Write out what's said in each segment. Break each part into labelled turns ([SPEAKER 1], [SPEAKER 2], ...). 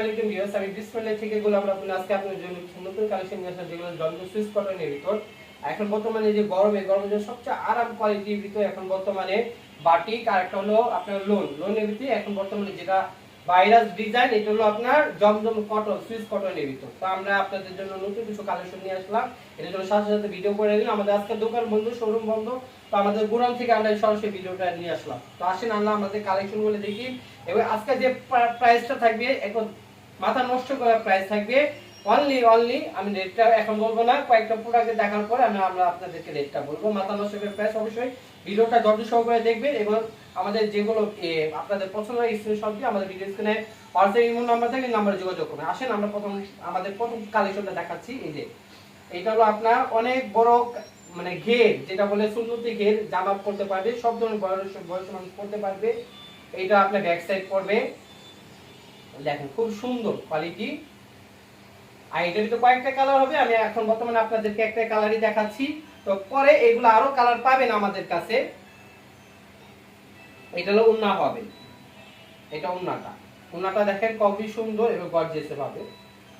[SPEAKER 1] আলাইকুম ভিউয়ার্স, আমি থেকে আজকে জন্য নতুন কালেকশন নিয়ে আসা যেগুলো জন্ম ভিতর। এখন বর্তমানে যে গরমে, গরমের জন্য সবচেয়ে আরাম কোয়ালিটির ভিতর এখন বর্তমানে বাটিক আর একটা হলো আপনার লোন লোনের ভিতরে এখন বর্তমানে যেটা ভাইরাস ডিজাইন, এটা হলো আপনার জমজম কটন সুইচ কটনের ভিতর। তো আমরা আপনাদের জন্য নতুন কিছু কালেকশন নিয়ে আসলাম। এটার জন্য সাথে সাথে ভিডিও করে দিলাম আমাদের আজকে দোকান বন্ধ শোরুম বন্ধ। তো আমাদের গোডাউন থেকে আমরা সরাসরি ভিডিওটা নিয়ে আসলাম। তো আসেন আমরা আমাদের কালেকশনগুলো দেখি। এবার আজকে যে প্রাইসটা থাকবে, এখন মাথা নষ্ট করার প্রাইস থাকবে অনলি অনলি আমি রেটটা এখন বলব না, কয়েকটা প্রোডাক্ট দেখার পরে আমি আমরা আপনাদেরকে রেটটা বলব। মাথা নষ্ট করার প্রাইস অবশ্যই ভিডিওটা যত সহকারে দেখবেন এবং আমাদের যেগুলো আপনাদের পছন্দ হয় স্ক্রিনশট দিয়ে আমাদের ভিডিও স্ক্রিনে হোয়াটসঅ্যাপ ইমো নাম্বার থাকে নাম্বারে যোগাযোগ করবেন। আসেন, আমরা প্রথম, আমাদের প্রথম কালেকশনটা দেখাচ্ছি। এই যে এটা হলো আপনার অনেক বড় মানে ঘের, যেটা বলে সুন্নতি ঘের জামা পড়তে পারবে, সব ধরনের বয়স বয়স মানুষ পড়তে পারবে। এটা আপনার ব্যাক সাইড পড়বে। দেখেন, খুব সুন্দর কোয়ালিটি আর এটার ভিতরে কয়েকটা কালার হবে। আমি এখন বর্তমানে আপনাদেরকে একটা কালারই দেখাচ্ছি। তো পরে এগুলো আরও কালার পাবেন আমাদের কাছে। এটা হলো উন্না হবে। এটা উন্নাটা। উন্নাটা দেখেন খুবই সুন্দর এবং গর্জেসে পাবে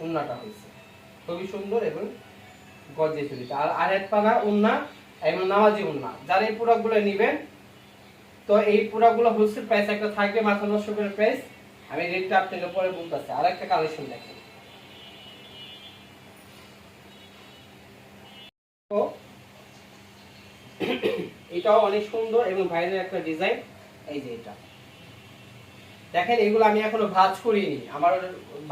[SPEAKER 1] উন্নাটা হয়েছে। খুবই সুন্দর এবং গর্জেস হয়েছে। আর আরেক পানা উন্না এবং নামাজি উন্না। যারা এই প্রোডাক্টগুলো নেবেন, তো এই প্রোডাক্টগুলো হোলসেল প্রাইস একটা থাকবে মাথা নষ্ট করে প্রাইস আমি রেটটা আপনাকে পরে বলতেছি। আর একটা কালেকশন দেখেন। তো এটাও অনেক সুন্দর এবং ভাইরাল একটা ডিজাইন। এই যে এটা। দেখেন, এগুলো আমি এখনও ভাজ করিনি। আমার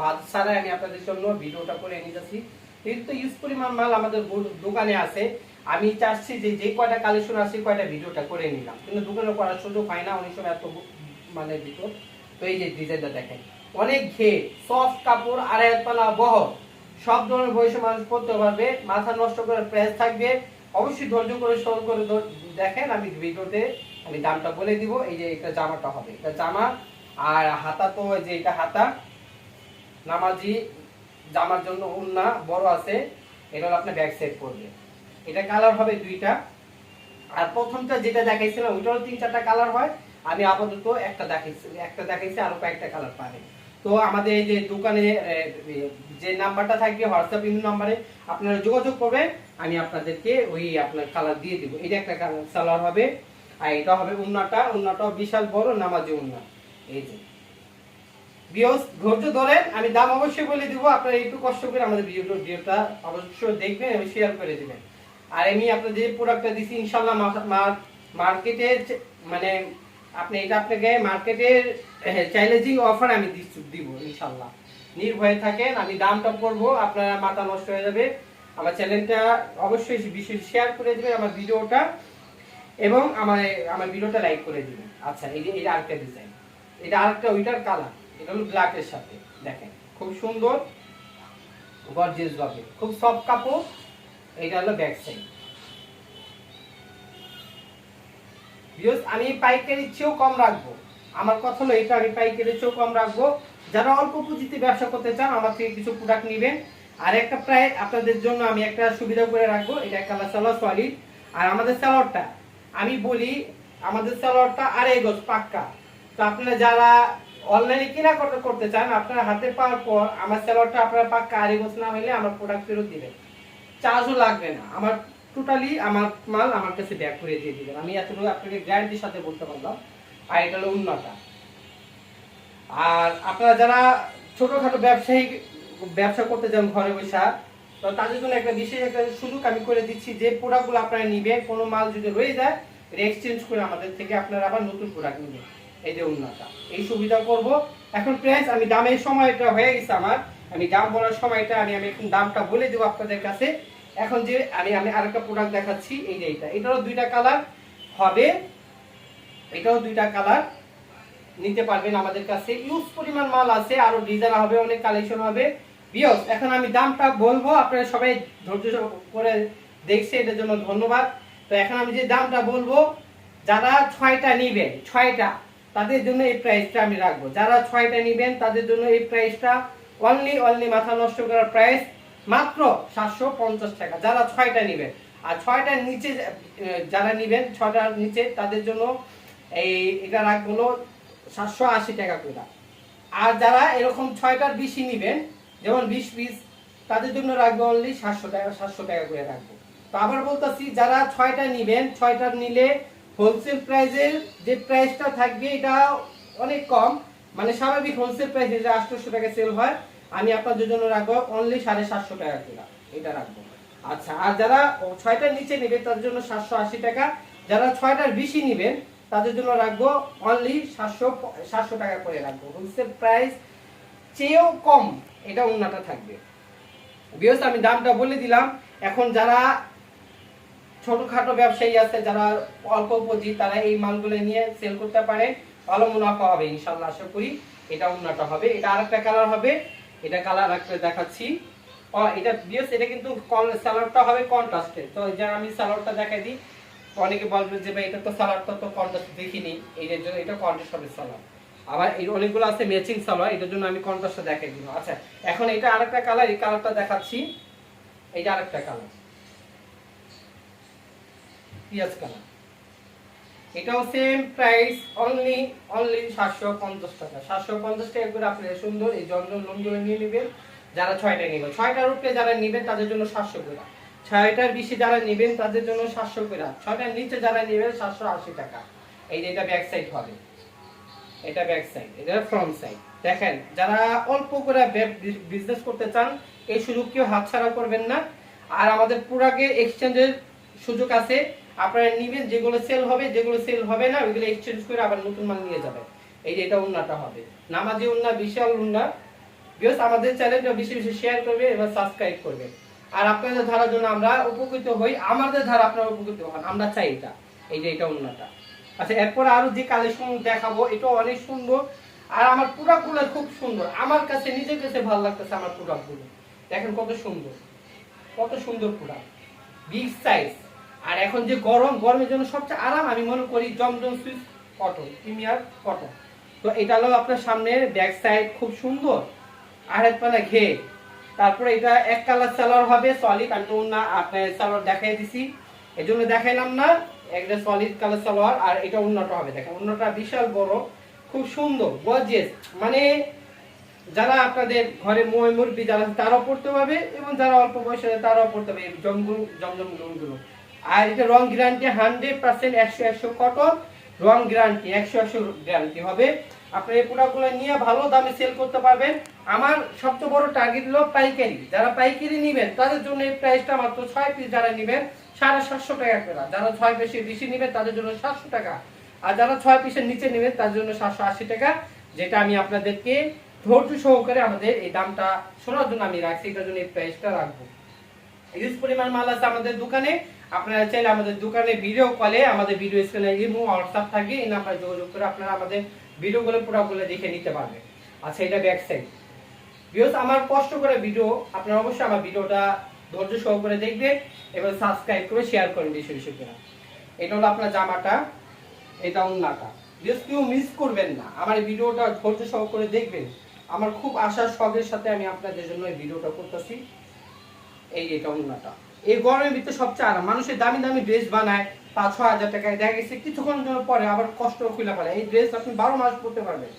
[SPEAKER 1] ভাজ ছাড়া আমি আপনাদের জন্য ভিডিওটা করে নিয়ে যাচ্ছি। কিন্তু ইউজ পরিমাণ মাল আমাদের দোকানে আছে। আমি চাচ্ছি যে যে কয়টা কালেকশন আছে, কয়টা ভিডিওটা করে নিলাম। কিন্তু দোকানে করার সুযোগ হয় না, অনেক সময় এত মানে ভিতর। তো এই যে ডিজাইনটা দেখেন। অনেক ঘে সফট কাপড় আড়াই পালা বহ সব ধরনের বয়সে মানুষ পড়তে পারবে। মাথা নষ্ট করে প্রাইস থাকবে। অবশ্যই ধৈর্য করে সহজ করে দেখেন, আমি ভিডিওতে আমি দামটা বলে দিব। এই যে এটা জামাটা হবে। এটা জামা, আর হাতা তো যে এটা হাতা। নামাজি, জামার জন্য উন্না বড় আছে। এটা হলো আপনার ব্যাক সাইড পড়বে এটা কালার হবে দুইটা। আর প্রথমটা যেটা দেখাইছিলাম, ওইটারও তিন চারটা কালার হয়। আমি আপাতত একটা দেখাইছি একটা দেখাইছি আরও কয়েকটা কালার পাবে। তো আমাদের এই যে দোকানে যে নাম্বারটা থাকবে হোয়াটসঅ্যাপ ইমেল নাম্বারে আপনারা যোগাযোগ করবেন। আমি আপনাদেরকে ওই আপনার কালার দিয়ে দিব। এটা একটা কালার হবে, আর এটা হবে উন্নাটা। উন্নাটাও বিশাল বড়, নামাজি উন্না। এই যে। আমি দাম অবশ্যই বলে দিব। আপনারা একটু কষ্ট করে আমাদের ভিডিও ভিডিওটা অবশ্যই দেখবেন এবং শেয়ার করে দিবেন। আর আমি আপনাদের যে প্রোডাক্টটা দিছি ইনশাল্লাহ মার্কেটে মানে আপনি এটা আপনাকে মার্কেটের চ্যালেঞ্জিং অফার আমি দিচ্ছি- দিব ইনশাল্লাহ নির্ভয়ে থাকেন, আমি দামটা পড়ব, আপনারা মাথা নষ্ট হয়ে যাবে। আমার চ্যানেলটা অবশ্যই বিশেষ শেয়ার করে দিবেন আমার ভিডিওটা এবং আমার আমার ভিডিওটা লাইক করে দিবেন। আচ্ছা এই যে এটা আরেকটা ডিজাইন এটা আরেকটা ওইটার কালার এটা হলো ব্ল্যাকের সাথে, দেখেন। খুব সুন্দর গর্জিয়াস ভাবে। খুব সফট কাপড়, এটা হলো ব্যাক সাইড ভিউস আমি পাইকারির চেয়েও কম রাখব। আমার কথা হলো এটা আমি পাইকারির চেয়েও কম রাখব। যারা অল্প পুঁজিতে ব্যবসা করতে চান, আমার থেকে কিছু প্রোডাক্ট নেবেন। আর একটা প্রায় আপনাদের জন্য আমি একটা সুবিধা করে রাখব, এটা কালার সালোয়ার সলিড আর আমাদের সালোয়ারটা আমি বলি, আমাদের সালোয়ারটা আড়াই গজ পাক্কা। তো আপনারা যারা অনলাইনে কেনা করতে চান, আপনারা হাতে পাওয়ার পর আমার সালোয়ারটা আপনারা পাক্কা আড়াই গজ না হলে আমার প্রোডাক্ট ফেরত দিবেন। চার্জও লাগবে না। আমার টোটালি আমার মাল আমার কাছে ব্যাক করে দিয়ে দিবেন। আমি এতটুকু আপনাকে গ্যারান্টির সাথে বলতে পারলাম। আর এটা হলো উন্নতা আর আপনারা যারা ছোটখাটো ব্যবসায়ী ব্যবসা করতে চান ঘরে বসে, তো তাদের জন্য একটা বিশেষ একটা সুযোগ আমি করে দিচ্ছি যে প্রোডাক্টগুলো আপনারা নিবেন কোনো মাল যদি রয়ে যায় এক্সচেঞ্জ করে আমাদের থেকে আপনারা আবার নতুন প্রোডাক্ট নেবেন। এই যে উন্নতা এই সুবিধা করব। এখন প্রাইস আমি দামের সময়টা হয়ে গেছে আমার। আমি দাম বলার সময়টা, আমি আমি এখন দামটা বলে দেবো আপনাদের কাছে। এখন যে আমি আমি আরেকটা প্রোডাক্ট দেখাচ্ছি, এই যে এটা। এটারও দুইটা কালার হবে। এটাও দুইটা কালার নিতে পারবেন আমাদের কাছে। ইউজ পরিমাণ মাল আছে, আরও ডিজাইন হবে, অনেক কালেকশন হবে। বিয়স এখন আমি দামটা বলব, আপনারা সবাই ধৈর্য করে দেখছে এটার জন্য ধন্যবাদ। তো এখন আমি যে দামটা বলব, যারা ছয়টা নিবেন, ছয়টা, তাদের জন্য এই প্রাইসটা আমি রাখব। যারা ছয়টা নিবেন, তাদের জন্য এই প্রাইসটা অনলি অনলি মাথা নষ্ট করার প্রাইস মাত্র সাতশো পঞ্চাশ টাকা। যারা ছয়টা নিবেন, আর ছয়টার নিচে যারা নিবেন, ছয়টার নিচে তাদের জন্য এই, এটা রাখব সাতশো আশি টাকা করে। আর যারা এরকম ছয়টার বেশি নিবেন, যেমন বিশ পিস, তাদের জন্য রাখব অনলি সাতশো টাকা সাতশো টাকা করে রাখব। তো আবার বলতেছি, যারা ছয়টা নিবেন ছয়টা নিলে হোলসেল প্রাইসের যে প্রাইসটা থাকবে, এটা অনেক কম। মানে স্বাভাবিক হোলসেল প্রাইসে যে আটশোশো টাকা সেল হয়, আমি আপনাদের জন্য রাখব অনলি সাড়ে সাতশো টাকা করে এটা রাখব। আচ্ছা আর যারা ছয়টার নিচে নেবে, তাদের জন্য সাতশো আশি টাকা। যারা ছয়টার বেশি নেবেন তাদের জন্য রাখব অনলি সাতশো সাতশো টাকা করে রাখব। হোলসেল প্রাইস চেয়েও কম, এটা উন্নাটা থাকবে। বিকজ আমি দামটা বলে দিলাম, এখন যারা ছোটখাটো ব্যবসায়ী আছে, যারা অল্প পুঁজি, তারা এই মালগুলো নিয়ে সেল করতে পারে, ভালো মুনাফা হবে ইনশাল্লাহ আশা করি, এটা উন্নত হবে। এটা আরেকটা কালার হবে, এটা কালার একটা দেখাচ্ছি। এটা, বিকজ এটা কিন্তু সালোয়ারটা হবে কন্ট্রাস্টে তো যে আমি সালোয়ারটা দেখাই দিই অনেকে বলবে যে, ভাই, এটা তো সালোয়ারটা তো কন্ট্রাস্ট দেখিনি। এই যে, এটা কন্ট্রাস্ট হবে সালোয়ার আবার এই অনেকগুলো আছে ম্যাচিং সালোয়ার এটার জন্য আমি কন্ট্রাস্টটা দেখাই দিব। আচ্ছা এখন এটা আরেকটা কালার এই কালারটা দেখাচ্ছি। এইটা আরেকটা কালার পিঁয়াজ কালার এটাও সেম প্রাইস অনলি অনলি সাতশো পঞ্চাশ টাকা। সাতশো পঞ্চাশ টাকা করে আপনি সুন্দর এই জঞ্জল লোনগুলো নিয়ে নেবেন। যারা ছয়টা নেবেন ছয়টার উপরে যারা নেবেন তাদের জন্য সাতশো করে। ছয়টার বেশি যারা নেবেন, তাদের জন্য সাতশো করে। ছয়টার নিচে যারা নেবেন, সাতশো আশি টাকা। এই যে এটা ব্যাক সাইড হবে। এটা ব্যাক সাইড এটা ফ্রন্ট সাইড দেখেন, যারা অল্প করে বিজনেস করতে চান, এই সুযোগ কেউ হাতছাড়া করবেন না। আর আমাদের পুরাকে এক্সচেঞ্জের সুযোগ আছে। আপনারা নিবেন, যেগুলো সেল হবে, যেগুলো সেল হবে না, ওইগুলো এক্সচেঞ্জ করে আবার নতুন মাল নিয়ে যাবেন। এই যে এটা উন্নাটা হবে। নামাজি উন্না, বিশাল উন্না। বিকজ আমাদের চ্যানেলটা বেশি বেশি শেয়ার করবে এবং সাবস্ক্রাইব করবে। আর আপনাদের ধারার জন্য আমরা উপকৃত হই, আমাদের ধারা আপনারা উপকৃত হন, আমরা চাই এটা, এই যে এটা উন্নাটা আচ্ছা এরপর আরও যে কালেকশন দেখাবো এটা অনেক সুন্দর। আর আমার প্রোডাক্টগুলো খুব সুন্দর, আমার কাছে, নিজের কাছে ভালো লাগতেছে আমার প্রোডাক্টগুলো দেখেন কত সুন্দর কত সুন্দর প্রোডাক্ট বিগ সাইজ আর এখন যে গরম, গরমের জন্য সবচেয়ে আরাম আমি মনে করি Zamzam Swiss cotton, premier cotton. তো এটা হলো আপনার সামনে ব্যাক সাইড খুব সুন্দর আর এক পানা ঘে তারপরে এটা এক কালার সালোয়ার হবে সলিড আমি না, আপনার সালোয়ার দেখাই দিছি। এই জন্য দেখাইলাম না একটা সলিড কালার সালোয়ার আর এটা উন্নত হবে, দেখেন উন্নতটা বিশাল বড়, খুব সুন্দর গর্জিয়াস মানে যারা আপনাদের ঘরে মই মুরগি যারা তারাও পড়তে পারবে, এবং যারা অল্প বয়সে তারাও পড়তে পারবে, এই জমগুলো জমজমগুলো আর এটা রং গ্যারান্টি হান্ড্রেড পার্সেন্ট একশো একশো কটন রং গ্যারান্টি একশো একশো গ্যারান্টি হবে। আপনি এই প্রোডাক্টগুলো নিয়ে ভালো দামে সেল করতে পারবেন। আমার সবচেয়ে বড় টার্গেট হলো পাইকারি। যারা পাইকারি নেবেন, তাদের জন্য এই প্রাইসটা মাত্র ছয় পিস যারা নেবেন, সাড়ে সাতশো টাকা করে। যারা ছয় বেশি বেশি নেবেন, তাদের জন্য সাতশো টাকা। আর যারা ছয় পিসের নিচে নেবেন, তাদের জন্য সাতশো আশি টাকা, যেটা আমি আপনাদেরকে ধৈর্য সহকারে আমাদের এই দামটা শোনার জন্য আমি রাখছি, এটার জন্য এই প্রাইসটা রাখব। ইউজ পরিমাণ মাল আছে আমাদের দোকানে। আপনারা চাইলে আমাদের দোকানে ভিডিও কলে আমাদের ভিডিও স্ক্রিনে ইমো হোয়াটসঅ্যাপ থাকে, এই নাম্বারে যোগাযোগ করে আপনারা আমাদের ভিডিওগুলো প্রোডাক্টগুলো দেখে নিতে পারবে আচ্ছা এটা ব্যাক সাইড ভিউস আমার কষ্ট করে ভিডিও, আপনারা অবশ্যই আমার ভিডিওটা ধৈর্য সহকারে দেখবেন এবং সাবস্ক্রাইব করে শেয়ার করেন বেশি বেশি করে এটা হলো আপনার জামাটা, এটা উন্নাটা ভিউস কেউ মিস করবেন না। আমার ভিডিওটা ধৈর্য সহকারে দেখবেন। আমার খুব আশার শখের সাথে আমি আপনাদের জন্য এই ভিডিওটা করতেছি। এই এটা উন্নাটা এই গরমের ভিতরে সবচেয়ে আরাম। মানুষের দামি দামি ড্রেস বানায়, পাঁচ ছ হাজার টাকায়। দেখা গেছে কিছুক্ষণ জন্য পরে আবার কষ্ট খুলে ফেলে। এই ড্রেস আপনি বারো মাস পরতে পারবেন।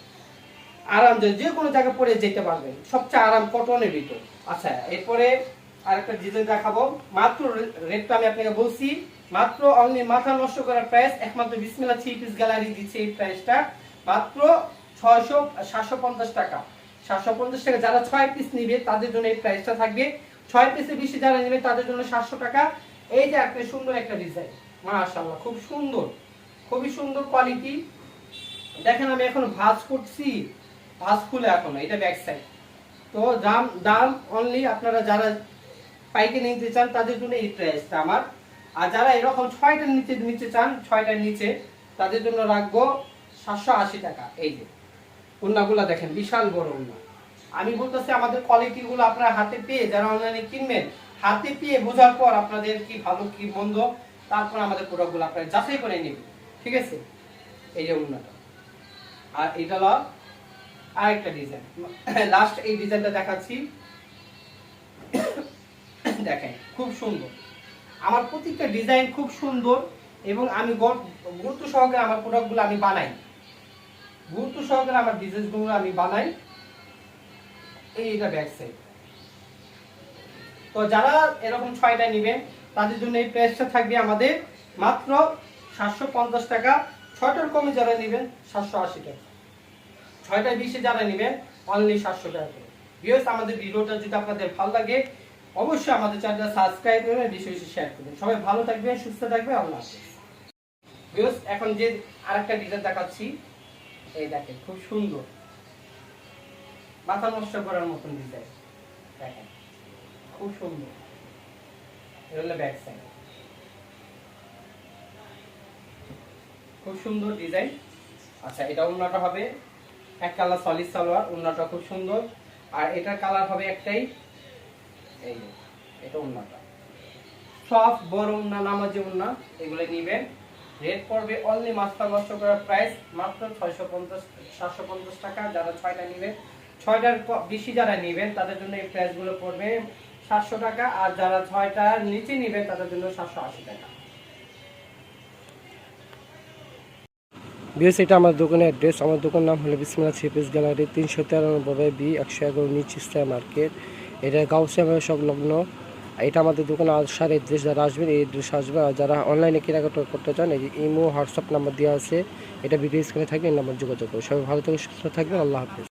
[SPEAKER 1] আরাম যে কোনো জায়গায় পরে যেতে পারবেন। সবচেয়ে আরাম কটনের ভিতর। আচ্ছা এরপরে আরেকটা ডিজাইন দেখাবো। মাত্র রেটটা আমি আপনাকে বলছি। মাত্র অনলি মাথা নষ্ট করার প্রাইস একমাত্র বিসমিল্লা থ্রি পিস গ্যালারি দিচ্ছে এই প্রাইসটা মাত্র ছয়শো, সাতশো পঞ্চাশ টাকা। সাতশো পঞ্চাশ টাকা যারা ছয় পিস নিবে, তাদের জন্য এই প্রাইসটা থাকবে। ছয় পিসে বেশি যারা নেবে, তাদের জন্য সাতশো টাকা। এই যে একটা সুন্দর একটা ডিজাইন মাশাআল্লাহ, খুব সুন্দর, খুবই সুন্দর কোয়ালিটি দেখেন, আমি এখন ভাজ করছি, ভাঁজ খুলে এখন, এটা ব্যাক সাইড তো দাম দাম অনলি আপনারা যারা পাইকে নিতে চান, তাদের জন্য এই প্রাইসটা আমার। আর যারা এরকম ছয়টার নিচে নিচে চান, ছয়টার নিচে, তাদের জন্য রাখব সাতশো আশি টাকা। এই যে উন্নাগুলো দেখেন, বিশাল বড় উন্না আমি বলতেছি, আমাদের কোয়ালিটিগুলো আপনারা হাতে পেয়ে যারা অনলাইনে কিনবেন, হাতে পেয়ে বোঝার পর আপনাদের কি ভালো, কি মন্দ, তারপর আমাদের প্রোডাক্টগুলো আপনারা যাচাই করে নেবেন। ঠিক আছে? এই যে উন্নাটা আর এটা হলো আরেকটা ডিজাইন লাস্ট এই ডিজাইনটা দেখাচ্ছি। দেখেন, খুব সুন্দর। আমার প্রত্যেকটা ডিজাইন খুব সুন্দর এবং আমি গুরুত্ব সহকারে আমার প্রোডাক্টগুলো আমি বানাই। গুরুত্ব সহকারে আমার ডিজাইনগুলো আমি বানাই। এই এটা ব্যাক সাইড তো যারা এরকম ছয়টা নেবেন, তাদের জন্য এই প্রাইসটা থাকবে আমাদের মাত্র সাতশো পঞ্চাশ টাকা। ছয়টার কমে যারা নেবেন, সাতশো আশি টাকা। ছয়টায় বেশি যারা নেবেন অনলি সাতশো টাকা করে। ভিউয়ার্স আমাদের ভিডিওটা যদি আপনাদের ভালো লাগে, অবশ্যই আমাদের চ্যানেলটা সাবস্ক্রাইব করবেন বেশি বেশি শেয়ার করবেন। সবাই ভালো থাকবে সুস্থ থাকবে আল্লাহ হাফেজ। এখন যে আরেকটা ডিজাইন দেখাচ্ছি, এই দেখেন, খুব সুন্দর। মাথা নষ্ট করার মতন ডিজাইন দেখেন, খুব সুন্দর। ব্যাক সাইড খুব সুন্দর ডিজাইন আচ্ছা এটা অন্যটা হবে এক কালার সলিড সালোয়ার অন্যটা খুব সুন্দর। আর এটার কালার হবে একটাই, এই এটা অন্যটা সব বড় উন্না নামাজি উন্না এগুলো নিবেন। রেট পড়বে অনলি মাস্তা নষ্ট করার প্রাইস মাত্র ছয়শো পঞ্চাশ, সাতশো পঞ্চাশ টাকা। যারা ছয়টা ছয়টার বেশি যারা নেবেন, তাদের জন্য এই প্রাইসগুলো পড়বে সাতশো টাকা, আর যারা ছয়টার নিচে নেবেন, তাদের জন্য সাতশো আশি টাকা।
[SPEAKER 2] বিএস, এটা আমার দোকানের অ্যাড্রেস। আমার দোকান নাম হলো বিসমিল্লা থ্রিপিস গ্যালারি, তিনশো তিরানব্বই বি, একশো এগারো নিচ ইস্তায় মার্কেট। এটা গাউসিয়া সংলগ্ন। এটা আমাদের দোকানে আসার অ্যাড্রেস, যারা আসবেন, এই অ্যাড্রেস আসবে। আর যারা অনলাইনে কেনাকাটা করতে চান, এই যে ইমো, হোয়াটসঅ্যাপ নাম্বার দেওয়া আছে, এটা ভিডিও স্ক্রিনে থাকবে, এই নাম্বার যোগাযোগ করবে সবাই ভালো থেকে সুস্থ থাকবেন, আল্লাহ হাফিজ।